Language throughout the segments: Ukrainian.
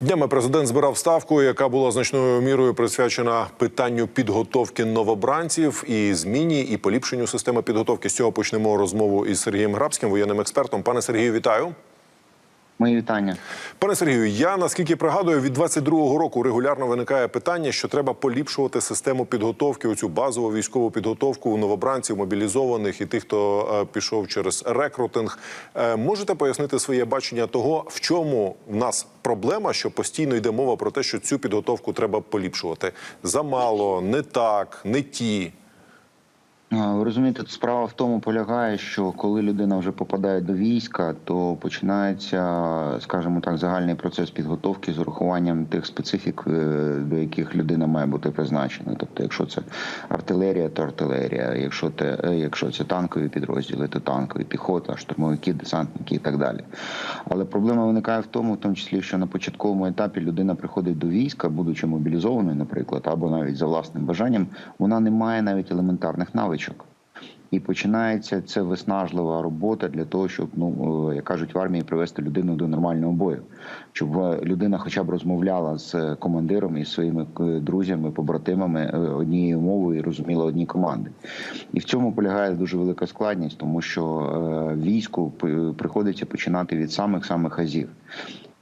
Днями президент збирав ставку, яка була значною мірою присвячена питанню підготовки новобранців і зміні і поліпшенню системи підготовки. З цього почнемо розмову із Сергієм Грабським, воєнним експертом. Пане Сергію, вітаю. Мої вітання. Пане Сергію, я наскільки пригадую, від 22-го року регулярно виникає питання, що треба поліпшувати систему підготовки, оцю базову військову підготовку новобранців, мобілізованих і тих, хто е, пішов через рекрутинг. Е, можете пояснити своє бачення того, в чому в нас проблема, що постійно йде мова про те, що цю підготовку треба поліпшувати? Замало, не так, не ті. А, Ви розумієте, справа в тому полягає, що коли людина вже попадає до війська, то починається, скажімо так, загальний процес підготовки з урахуванням тих специфік, е, до яких людина має бути призначена. Тобто, якщо це артилерія, то артилерія, якщо те, е, якщо це танкові підрозділи, то танкові, піхота, штурмовики, десантники і так далі. Але проблема виникає в тому, в тому числі, що на початковому етапі людина приходить до війська, будучи мобілізованою, наприклад, або навіть за власним бажанням, вона не має навіть елементарних навичок. І починається це виснажлива робота для того, щоб ну е, як кажуть в армії привести людину до нормального бою, щоб е, людина, хоча б розмовляла з командиром і своїми е, друзями, побратимами е, однією мовою і розуміла одні команди. І в цьому полягає дуже велика складність, тому що е, війську приходиться починати від самих самих азів.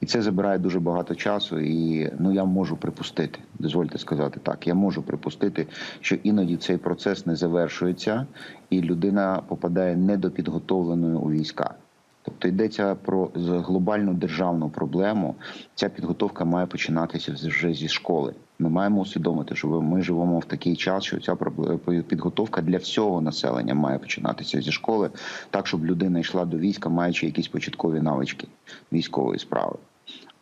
І це забирає дуже багато часу. І ну я можу припустити, дозвольте сказати так. Я можу припустити, що іноді цей процес не завершується, і людина попадає недопідготовленою у війська. Тобто йдеться про глобальну державну проблему. Ця підготовка має починатися вже зі школи. Ми маємо усвідомити, що ми живемо в такий час, що ця підготовка для всього населення має починатися зі школи, так щоб людина йшла до війська, маючи якісь початкові навички військової справи.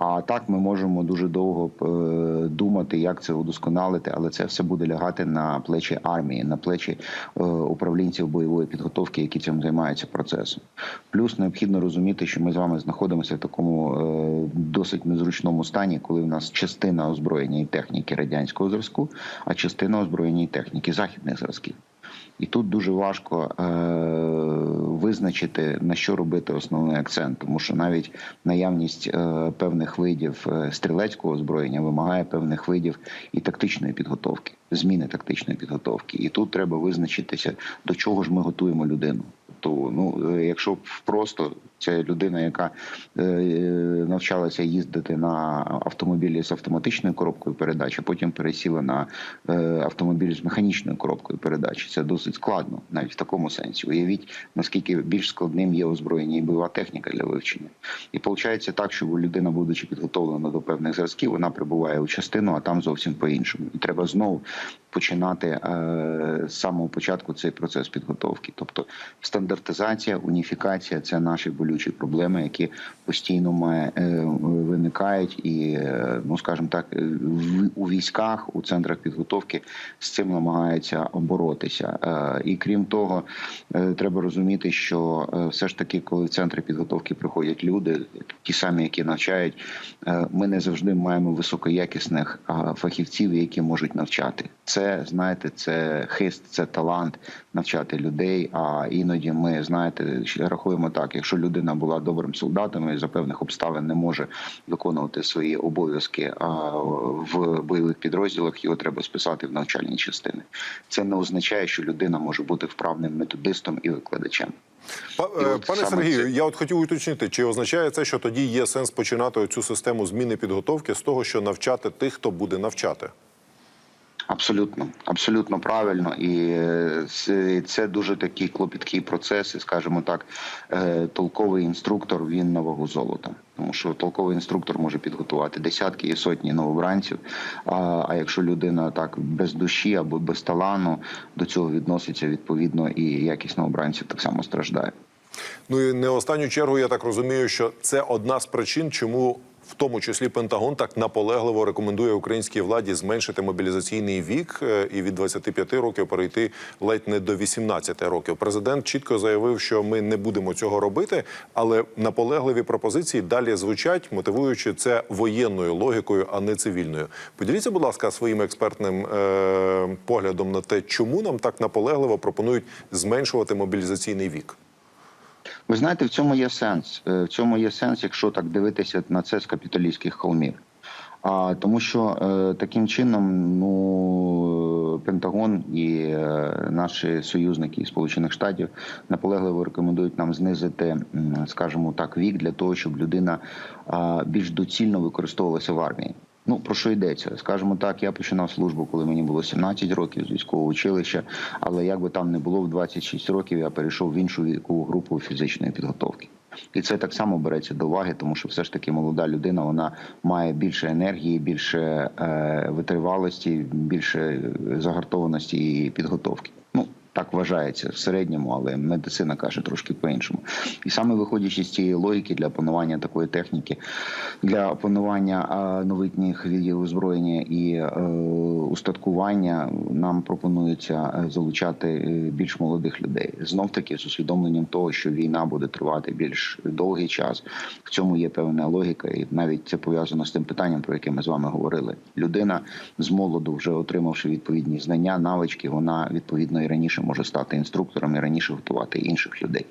А так ми можемо дуже довго е, думати, як це удосконалити, але це все буде лягати на плечі армії, на плечі е, управлінців бойової підготовки, які цим займаються процесом. Плюс необхідно розуміти, що ми з вами знаходимося в такому е, досить незручному стані, коли в нас частина озброєння і техніки радянського зразку, а частина озброєння і техніки західних зразків. І тут дуже важко е, визначити на що робити основний акцент, тому що навіть наявність е, певних видів е, стрілецького озброєння вимагає певних видів і тактичної підготовки, зміни тактичної підготовки. І тут треба визначитися, до чого ж ми готуємо людину. То ну, е, якщо просто це людина, яка е, навчалася їздити на автомобілі з автоматичною коробкою передач, а потім пересіла на е, автомобіль з механічною коробкою передач. Це досить складно, навіть в такому сенсі. Уявіть, наскільки більш складним є озброєння і бойова техніка для вивчення. І виходить так, що людина, будучи підготовлена до певних зразків, вона прибуває у частину, а там зовсім по-іншому. І треба знову починати е, з самого початку цей процес підготовки. Тобто стандартизація, уніфікація це наші болючі проблеми, які постійно е, виникають, і е, ну скажімо так, в, у військах, у центрах підготовки з цим намагаються боротися. І крім того, треба розуміти, що все ж таки, коли в центри підготовки приходять люди, ті самі, які навчають, ми не завжди маємо високоякісних фахівців, які можуть навчати. Це знаєте, це хист, це талант навчати людей. А іноді ми знаєте, рахуємо так: якщо людина була добрим солдатом і за певних обставин не може виконувати свої обов'язки в бойових підрозділах, його треба списати в навчальні частини. Це не означає, що людина може бути вправним методистом і викладачем. Па- І е, Пане Сергію, це- я от хотів уточнити, чи означає це, що тоді є сенс починати цю систему зміни підготовки з того, що навчати тих, хто буде навчати? Абсолютно, абсолютно правильно, і е, це- це дуже такий клопіткий процес. І скажімо так, е, толковий інструктор він на вагу золота, тому що толковий інструктор може підготувати десятки і сотні новобранців. А, а якщо людина так без душі або без талану до цього відноситься, відповідно, і якість новобранців так само страждає. Ну і не останню чергу я так розумію, що це одна з причин, чому в тому числі Пентагон так наполегливо рекомендує українській владі зменшити мобілізаційний вік е, і від 25 років перейти ледь не до 18 років. Президент чітко заявив, що ми не будемо цього робити, але наполегливі пропозиції далі звучать, мотивуючи це воєнною логікою, а не цивільною. Поділіться, будь ласка, своїм експертним е, поглядом на те, чому нам так наполегливо пропонують зменшувати мобілізаційний вік. Ви знаєте, в цьому є сенс. Е, В цьому є сенс, якщо так дивитися на це з капіталістських холмів. А тому, що е, таким чином, ну Пентагон і е, наші союзники Сполучених Штатів наполегливо рекомендують нам знизити, скажімо так, вік для того, щоб людина а, більш доцільно використовувалася в армії. Ну про що йдеться? Скажімо так, я починав службу, коли мені було 17 років з військового училища. Але як би там не було, в 26 років я перейшов в іншу вікову групу фізичної підготовки. І це так само береться до уваги, тому що все ж таки молода людина вона має більше енергії, більше е, витривалості, більше е, загартованості і підготовки. Вважається в середньому, але медицина каже трошки по-іншому. І саме виходячи з цієї логіки для опанування такої техніки, для опанування новітніх видів озброєння і е, устаткування, нам пропонується е, залучати е, більш молодих людей. Знов таки з усвідомленням того, що війна буде тривати більш довгий час. В цьому є певна логіка, і навіть це пов'язано з тим питанням, про яке ми з вами говорили. Людина з молоду, вже отримавши відповідні знання, навички, вона відповідно і раніше може стати інструктором і раніше готувати інших людей.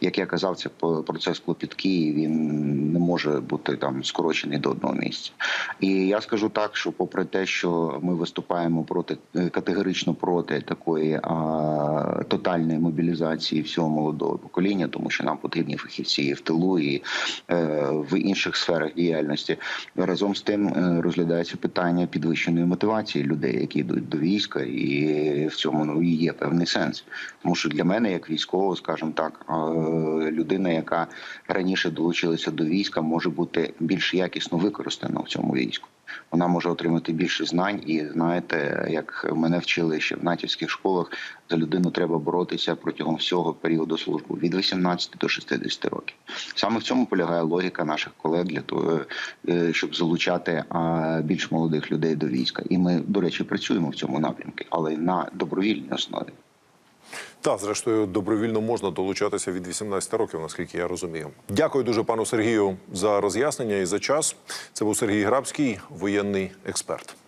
Як я казав, це процес клопіткий, він не може бути там скорочений до одного місця. І я скажу так, що попри те, що ми виступаємо проти е, категорично проти такої а, тотальної мобілізації всього молодого покоління, тому що нам потрібні фахівці і в тилу і е, в інших сферах діяльності. Разом з тим е, розглядається питання підвищеної мотивації людей, які йдуть до війська, і в цьому ну, є певний сенс. Тому що для мене, як військового, скажімо так, е, людина, яка раніше долучилася до війська, може бути більш якісно використана в цьому війську. Вона може отримати більше знань, і знаєте, як мене вчили ще в натівських школах, за людину треба боротися протягом всього періоду служби від 18 до 60 років. Саме в цьому полягає логіка наших колег для того, е, щоб залучати більш молодих людей до війська. І ми, до речі, працюємо в цьому напрямку, але на добровільній основі. Та, зрештою, добровільно можна долучатися від 18 років, наскільки я розумію. Дякую дуже пану Сергію за роз'яснення і за час. Це був Сергій Грабський, воєнний експерт.